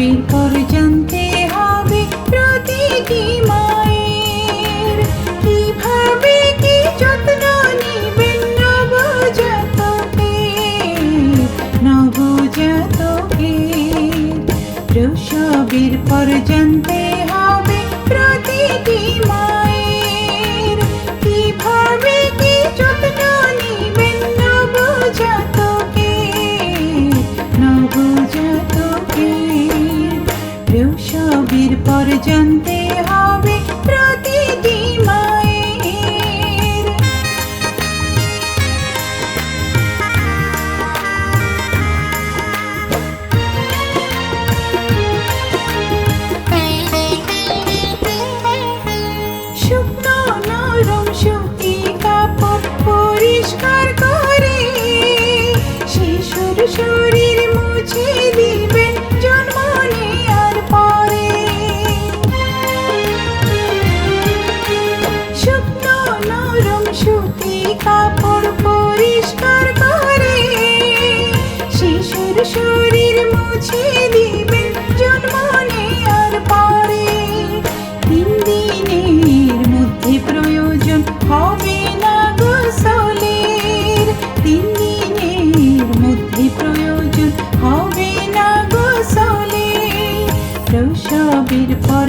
প্রসবের জানতে হবে প্রতিটি মায়ের। কীভাবে কি যত্ন নিবেন নবজাতকে? নবজাতকে প্রসবের পর জানতে প্রসবের পর জানতে হবে। শরীর মুছে দিবেন জন্ম নেয়ার পরে। তিন দিনের মধ্যে প্রয়োজন হবে না গোসলের তিন দিনের মধ্যে প্রয়োজন হবে না গোসলের প্রসবের পর